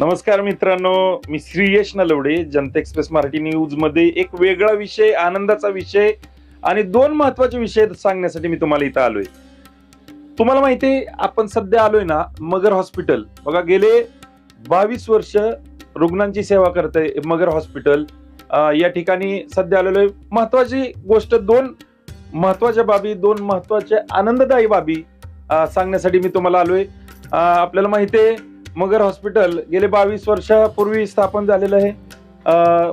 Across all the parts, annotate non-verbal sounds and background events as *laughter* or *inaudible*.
नमस्कार मित्रांनो मी श्रीयश नलवडे जनता एक्सप्रेस मराठी न्यूजमध्ये एक वेगळा विषय आनंदाचा विषय आणि दोन महत्त्वाचे विषय सांगण्यासाठी मी तुम्हाला इथं आलोय. तुम्हाला माहिती आहे आपण सध्या आलोय ना मगर हॉस्पिटल बघा गेले बावीस वर्ष रुग्णांची सेवा करते मगर हॉस्पिटल या ठिकाणी सध्या आलेलो आहे महत्वाची गोष्ट दोन महत्त्वाच्या बाबी दोन महत्त्वाच्या आनंददायी बाबी सांगण्यासाठी मी तुम्हाला आलोय. आपल्याला माहिती आहे मगर हॉस्पिटल गेले बावीस वर्षापूर्वी स्थापन झालेलं आहे.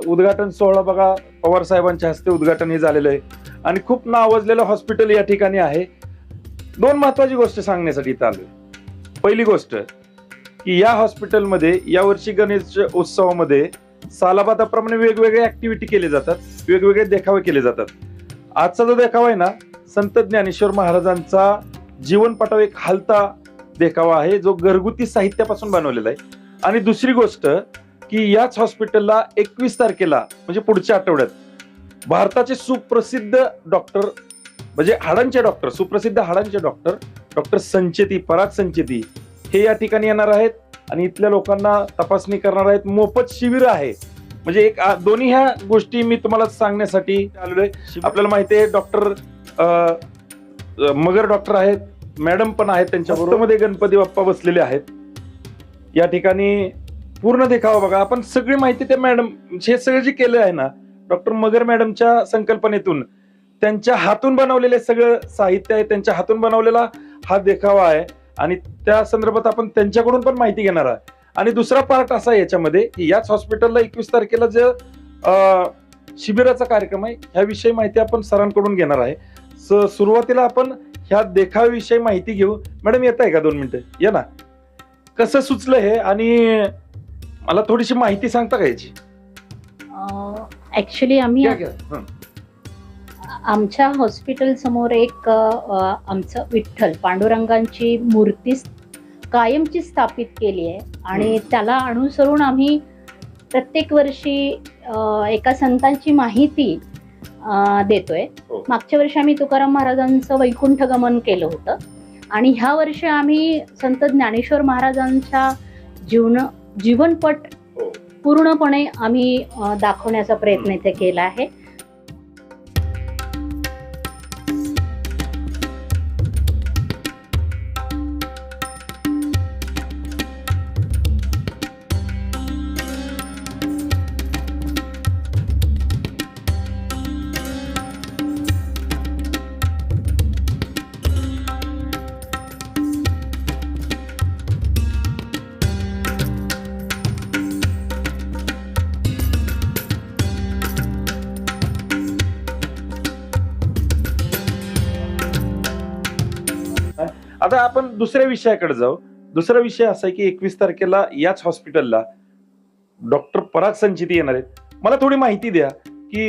उद्घाटन सोहळा बघा पवार साहेबांच्या हस्ते उद्घाटन हे झालेलं आहे. आणि खूप नावाजलेलं हॉस्पिटल या ठिकाणी आहे. दोन महत्वाची गोष्ट सांगण्यासाठी इथं आलो पहिली गोष्ट की या हॉस्पिटलमध्ये यावर्षी गणेश उत्सवामध्ये सालाबादाप्रमाणे वेगवेगळे ऍक्टिव्हिटी केले जातात वेगवेगळे देखावे केले जातात. आजचा जो देखावा आहे ना संत ज्ञानेश्वर महाराजांचा जीवनपटाव एक हालता देखावा आहे जो घरगुती साहित्यापासून बनवलेला आहे. आणि दुसरी गोष्ट की याच हॉस्पिटलला एकवीस तारखेला म्हणजे पुढच्या आठवड्यात भारताचे सुप्रसिद्ध डॉक्टर म्हणजे हाडांचे डॉक्टर सुप्रसिद्ध हाडांचे डॉक्टर डॉक्टर संचेती पराग संचेती हे या ठिकाणी येणार आहेत. आणि इथल्या लोकांना तपासणी करणार आहेत. मोफत शिबिर आहे. म्हणजे एक दोन्ही ह्या गोष्टी मी तुम्हाला सांगण्यासाठी आलेलो आहे. आपल्याला माहिती आहे डॉक्टर मगर डॉक्टर आहेत. मॅडम पण आहेत त्यांच्या मध्ये गणपती बाप्पा बसलेले आहेत. या ठिकाणी पूर्ण देखावा बघा. आपण सगळी माहिती त्या मॅडम हे सगळं जे केलं आहे ना डॉक्टर मगर मॅडमच्या संकल्पनेतून त्यांच्या हातून बनवलेले सगळं साहित्य आहे त्यांच्या हातून बनवलेला हा देखावा आहे. आणि त्या संदर्भात आपण त्यांच्याकडून पण माहिती घेणार आहे आणि दुसरा पार्ट असा आहे याच्यामध्ये की याच हॉस्पिटलला एकवीस तारखेला जे शिबिराचा कार्यक्रम आहे ह्याविषयी माहिती आपण सरांकडून घेणार आहे. स- सुरुवातीला आपण ह्या देखाव्याविषयी माहिती घेऊ. मॅडम येत आहे का दोन मिनिटं? या ना. कसं सुचलं हे आणि मला थोडीशी माहिती सांगता का याची? ऍक्च्युली आम्ही घ्या, घ्या. हं. आमच्या हॉस्पिटल समोर एक अ, आमचं विठ्ठल पांडुरंगांची मूर्ती स- कायमची स्थापित केली आहे. आणि त्याला अनुसरून आम्ही प्रत्येक वर्षी अ, एका संतांची माहिती देतोय हो. मागच्या वर्षी आम्ही तुकाराम महाराजांचं वैकुंठ गमन केलं होतं आणि ह्या वर्षी आम्ही संत ज्ञानेश्वर महाराजांच्या जीवन जीवनपट हो. पूर्णपणे आम्ही अ, दाखवण्याचा प्रयत्न इथे केला आहे आता आपण दुसऱ्या विषयाकडे जाऊ. दुसरा विषय असा आहे की एकवीस तारखेला याच हॉस्पिटलला डॉक्टर पराग संचिती येणार आहेत. मला थोडी माहिती द्या की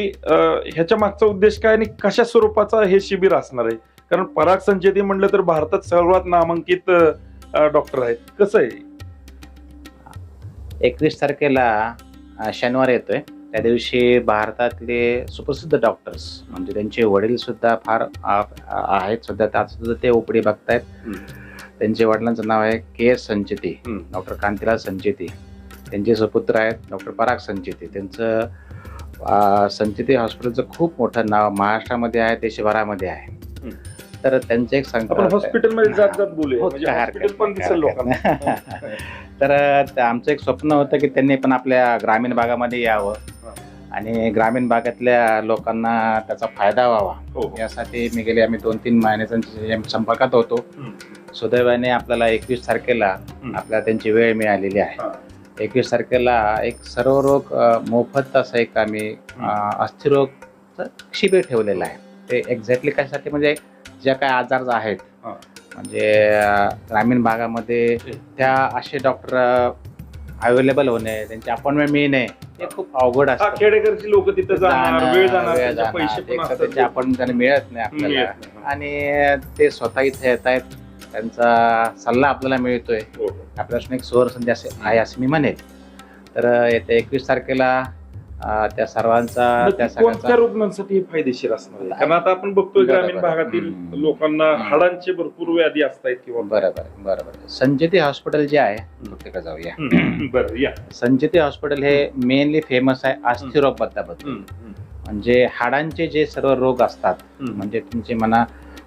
ह्याच्या मागचा उद्देश काय आणि कशा स्वरूपाचा हे शिबिर असणार आहे? कारण पराग संचेती म्हणलं तर भारतात सर्वात नामांकित डॉक्टर आहेत. कसं आहे? एकवीस तारखेला शनिवार येतोय. त्या दिवशी भारतातले सुप्रसिद्ध डॉक्टर्स म्हणजे त्यांचे वडील सुद्धा फार आहेत. सध्या त्यात सुद्धा ते ओपडी बघतायत. त्यांच्या वडिलांचं नाव आहे K S Sancheti. Doctor Kantilal Sancheti. त्यांचे सुपुत्र आहेत डॉक्टर पराग संचेती. त्यांचं संचेती हॉस्पिटलचं खूप मोठं नाव महाराष्ट्रामध्ये आहे देशभरामध्ये आहे. तर त्यांचं एक संकल्प हॉस्पिटलमध्ये जात जात बोलूया. हो, म्हणजे. *laughs* तर आमचं एक स्वप्न होतं की त्यांनी पण आपल्या ग्रामीण भागामध्ये यावं. आणि ग्रामीण भागातल्या लोकांना त्याचा फायदा व्हावा हो. यासाठी मी गेले आम्ही दोन तीन महिन्याच्या संपर्कात होतो. सुदैवाने आपल्याला एकवीस तारखेला हम्म. आपल्याला त्यांची वेळ मिळालेली हा. आहे एकवीस तारखेला एक सर्व रोग अ, मोफत असं एक आम्ही अ, अस्थिरोग शिबिर ठेवलेलं आहे ते एक्झॅक्टली कशासाठी म्हणजे ज्या काय आजार आहेत हा. म्हणजे अ, ग्रामीण भागामध्ये त्या असे डॉक्टर अवेलेबल होणे त्यांची अपॉइंटमेंट मिळणे हे खूप अवघड हा, असतं खेडेकरची लोक तिथे जाणार जाणं, वेळ जाणार वेळ त्यांचे जाणार, पैसे एक पण तर असतात. त्यांची अपॉइंटमेंट मिळत नाही आपल्याला मिळत नाही. आणि ते स्वतः इथे येत आहेत त्यांचा सल्ला आपल्याला मिळतोय हो. आपल्याला एक सुवर्ण संधी असे आहे असं मी म्हणेल तर येत्या एकवीस तारखेला त्या सर्वांचा त्या कोणत्या सगळ्यांचा रुग्णांसाठी हे फायदेशीर असणार आहे कारण आता आपण बघतोय बरोबर. ग्रामीण भागातील हम्म. लोकांना. हाडांचे भरपूर व्याधी असतात किंवा बरोबर बरोबर संजती हॉस्पिटल जे आहे तिकडे जाऊया हम्म. बरं या संजती हॉस्पिटल हे मेनली फेमस आहे अस्थिरोगबद्दल हम्म. हम्म. म्हणजे हाडांचे जे सर्व रोग असतात हम्म. म्हणजे तुमचे म्हणा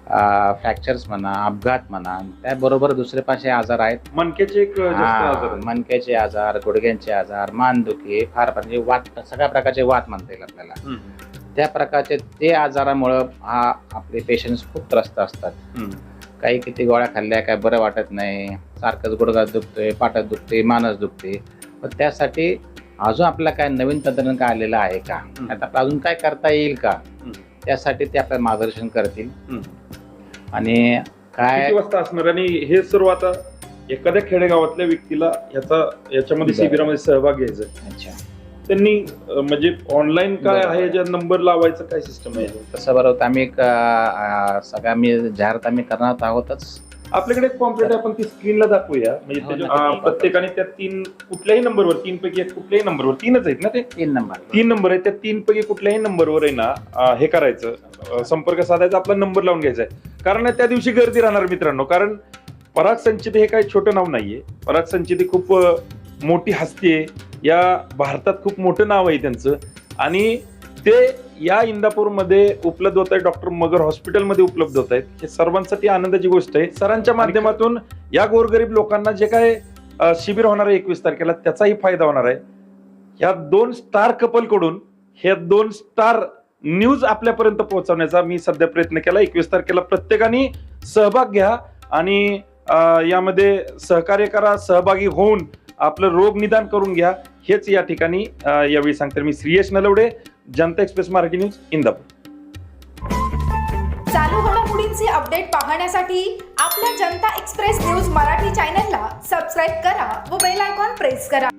फ्रॅक्चर्स म्हणा अपघात म्हणा त्याबरोबर दुसरे पाचशे आजार आहेत एक जास्त हा, आजार आजार गुडघ्यांचे आजार मानदुखी फार म्हणजे वात सगळ्या प्रकारचे वात म्हणता येईल आपल्याला हम्म. त्या प्रकारचे ते आजारामुळं हा आपले पेशंट्स खूप त्रस्त असतात हम्म. काही किती गोळ्या खाल्ल्या काय बरं वाटत नाही सारखंच गुडघात दुखतोय पाटात दुखते मानस दुखते पण त्यासाठी अजून आपल्याला काय नवीन तंत्रज्ञान काय आलेलं आहे का. आता आपलं अजून काय करता येईल का. त्यासाठी ते आपल्याला मार्गदर्शन करतील. आणि काय किती वाजता असणार आणि हे सर्व आता एखाद्या खेडेगावातल्या व्यक्तीला याचा याच्यामध्ये बरं. शिबिरामध्ये सहभाग घ्यायचा आहे. अच्छा त्यांनी अं, म्हणजे ऑनलाईन काय. आहे ज्या नंबर लावायचं काय सिस्टम आहे तसं बरोबर आम्ही एक, अं, सगळं आम्ही जाहिरात आम्ही करणार आहोतच आपल्याकडे एक पॉम्पलेट आहे आपण ती स्क्रीनला दाखवूया. म्हणजे हो, त्याच्या- नक्की. अं, प्रत्येकाने त्या तीन कुठल्याही नंबरवर तीन पैकी एक कुठल्याही नंबरवर तीनच आहेत ना ते? तीन नंबर तीन नंबर आहेत त्या तीन पैकी कुठल्याही नंबरवर आहे ना अं, हे करायचं. अं, संपर्क साधायचा आपला नंबर लावून घ्यायचा आहे. कारण त्या दिवशी गर्दी राहणार मित्रांनो कारण पराग संचित हे काही छोटं नाव नाहीये. पराग संचित ही खूप अं, मोठी हस्ती आहे. या भारतात खूप मोठं नाव आहे त्यांचं. आणि ते या इंदापूरमध्ये उपलब्ध होत आहे डॉक्टर मगर हॉस्पिटलमध्ये उपलब्ध होत आहेत हे सर्वांसाठी आनंदाची गोष्ट आहे. सरांच्या माध्यमातून या गोरगरीब लोकांना जे काय शिबिर होणार आहे एकवीस तारखेला त्याचाही फायदा होणार आहे. या दोन स्टार कपलकडून हे दोन स्टार न्यूज आपल्यापर्यंत पोहोचवण्याचा मी सध्या प्रयत्न केला. एकवीस तारखेला प्रत्येकाने सहभाग घ्या आणि यामध्ये सहकार्य करा सहभागी होऊन आपलं रोग निदान करून घ्या. हेच या ठिकाणी यावेळी सांगते मी. Shriyash Nalawade Janata express Marathi news Indapur. चालू घडामोडींचे अपडेट पाहण्यासाठी आपल्या जनता एक्सप्रेस न्यूज मराठी चॅनलला सबस्क्राईब करा व बेल आयकॉन प्रेस करा.